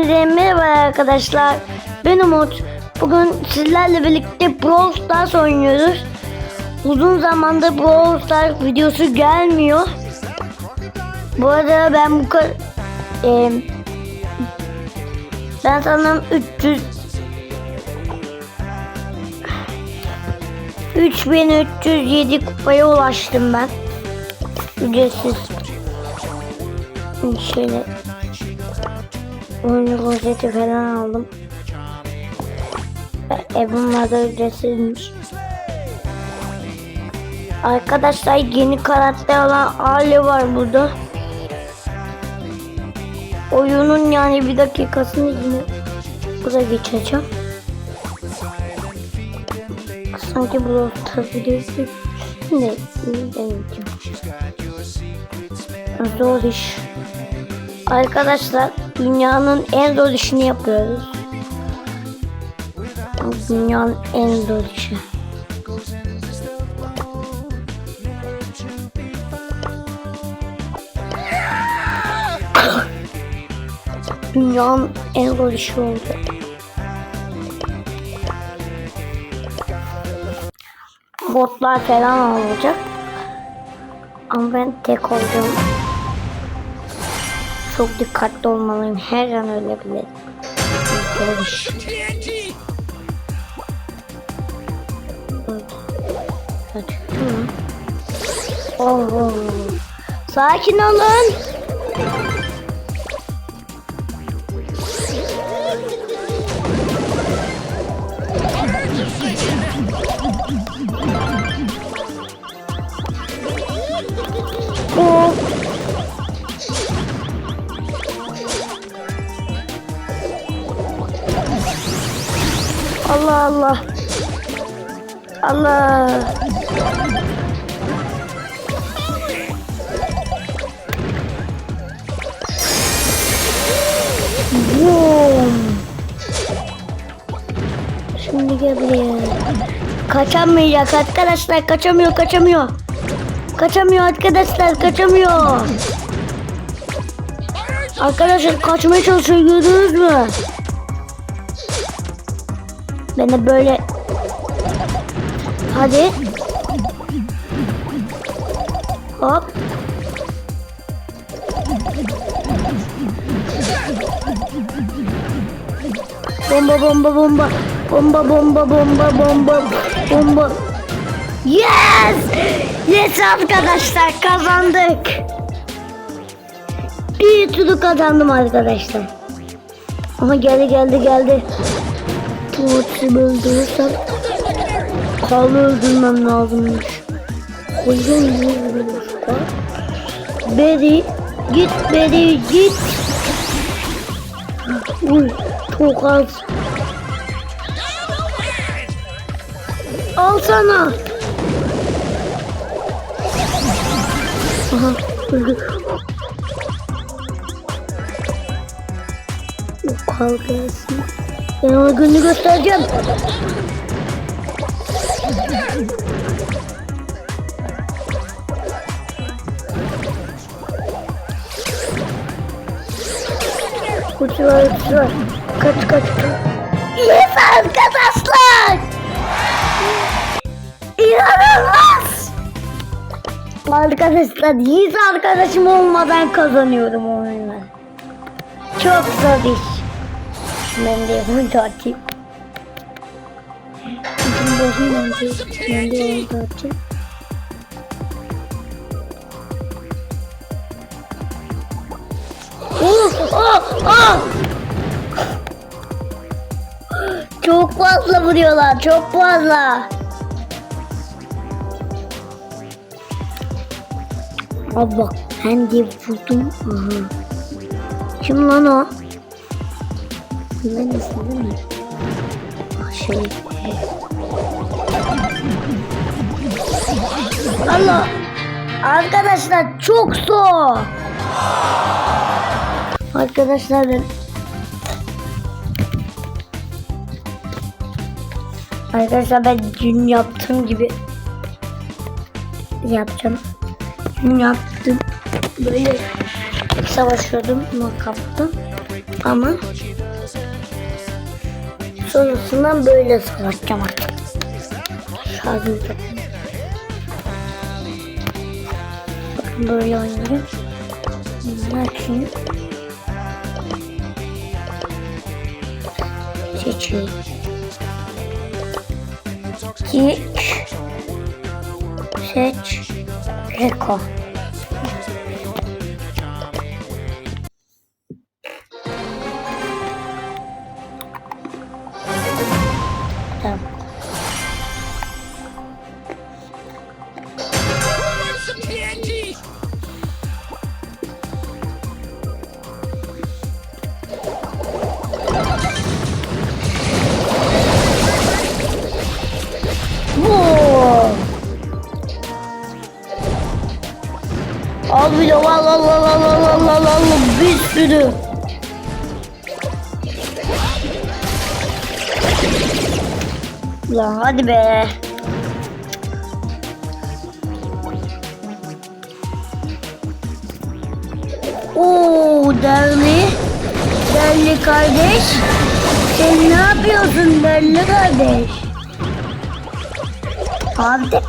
Hepinize merhaba arkadaşlar. Ben Umut. Bugün sizlerle birlikte Brawl Stars oynuyoruz. Uzun zamandır Brawl Stars videosu gelmiyor. Bu arada ben bu kadar... Eee, ben sanırım 300... 3307 kupaya ulaştım ben. Ücretsiz. Şöyle oyuncu rozeti falan aldım. E bunlar da ücretsizmiş. Arkadaşlar yeni karakter olan Ali var burada. Oyunun yani bir dakikasını yine burada geçeceğim. Sanki bu videosu ne? Zor iş. Arkadaşlar dünyanın en zor işini yapıyoruz. Dünyanın en zor işi. Dünyanın en zor işi oldu. Botlar falan olacak. Ama ben tek olacağım. Çok dikkatli olmalıyım. Her an ölebilirim. Hadi. Hı. Oh, oh. Sakin olun. Oh. Allah Allah. Allah. Boom. Şimdi gel buraya. Kaçamayacak arkadaşlar kaçamıyor kaçamıyor. Kaçamıyor arkadaşlar kaçamıyor. Arkadaşlar kaçmaya çalışıyor gördünüz mü? Ben de böyle Hadi. Hop. Bomba bomba bomba. Bomba bomba bomba bomba bomba. Yes! Yes arkadaşlar kazandık. Bir turu kazandım arkadaşlar. Ama geldi geldi geldi. Tuğut'u öldürürsem Kalı öldürmem lazımmış. Koyun niye vuruyor? Beri git beri git. Uy çok az. Al sana. Aha öldü. O kal gelsin. Ben ona gününü göstereceğim. Uçuyor uçuyor. Kaç kaç kaç. Yes arkadaşlar. İnanılmaz. Arkadaşlar yiğit arkadaşım olmadan kazanıyorum oyunu. Çok zor iş. Ben de bunu atayım. Ben de ben de onu atayım. Çok fazla vuruyorlar, çok fazla. Abi bak, ben de vurdum. Aha. Kim lan o? Ben ismi değil mi? Şey. Allah. Arkadaşlar çok zor. Arkadaşlar ben Arkadaşlar ben dün yaptığım gibi yapacağım. Dün yaptım. Böyle savaşıyordum. Bunu kaptım. Ama sonrasından böyle savaşacağım artık. Şarjım çok. Bakın böyle oynuyorum. Ne yapayım? Seçeyim. Geç. Seç. Reko. Al bile al al al al al al al al bir sürü. Lan hadi be. Oo derli. Derli kardeş. Sen ne yapıyorsun derli kardeş? Abi tek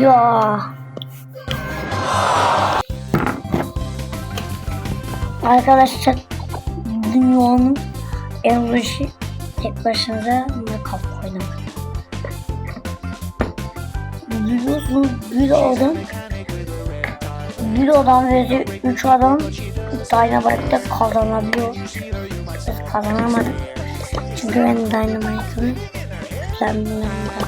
Ya. Arkadaşlar dünyanın en başı tek başınıza makap oynamak. Biliyorsunuz bir adam bir adam ve üç adam Dynamite'de kazanabiliyor. Biz kazanamadık. Çünkü ben Dynamite'ını güzel bilmiyorum.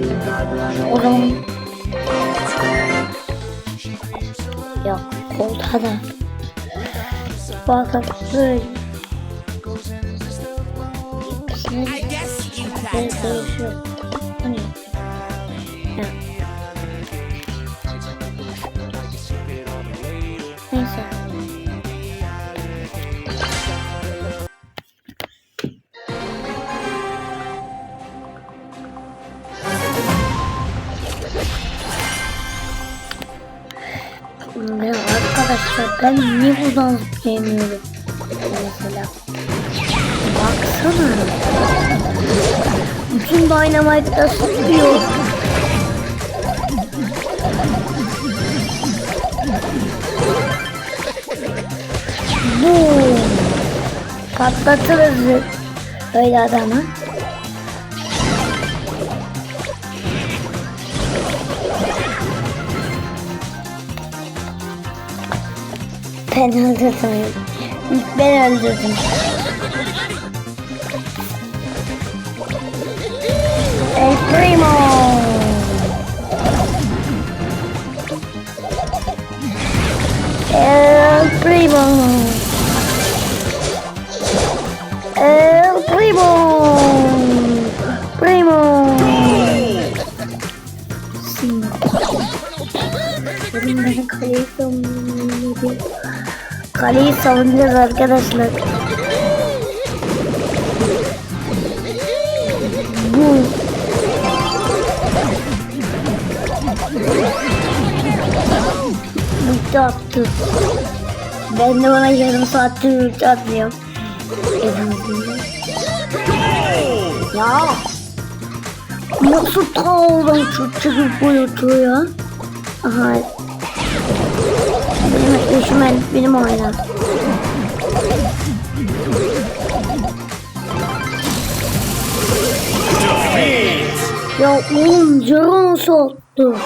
O. Yok. Olta da. Bakın böyle. İkisini değişiyor. Hani. Neyse. Ben niye buradan zıplayamıyorum? Mesela. Baksana. Bütün Dynamite'da zıplıyor. Boom. Patlatırız öyle adamı. Ben öldürdüm. Ben öldürdüm. El Primo. El Primo. El Primo. Primo. Benim ben kaleyi savunmalıyım. Kaleyi savunacağız arkadaşlar. Bu. Ulti attı. Ben de bana yarım saattir ulti. Elimizde. Ya. Nasıl ta oradan çok gol atıyor ya? Aha. Kardeşim ben, benim oyna. Ya oğlum Zoro nasıl oldu?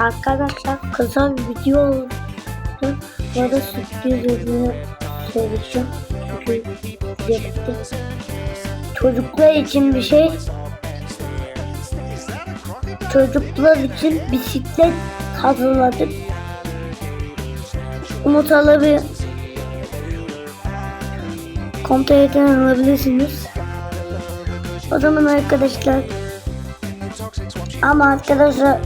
Arkadaşlar kısa bir video oldu. Bu arada sürpriz ürünü söyleyeceğim. Çünkü zevkli. Çocuklar için bir şey. Çocuklar için bisiklet hazırladık. Umut alabilir. Komputerden alabilirsiniz. O zaman arkadaşlar ama arkadaşlar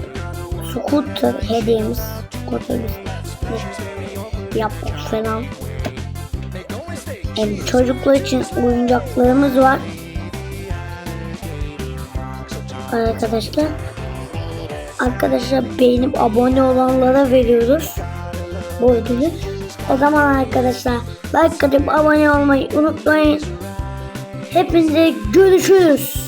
scooter hediyemiz scooter'ımız yapmak falan. Hem çocuklar için oyuncaklarımız var. Arkadaşlar Arkadaşlar beğenip abone olanlara veriyoruz bu ödülü. O zaman arkadaşlar like atıp abone olmayı unutmayın. Hepinize görüşürüz.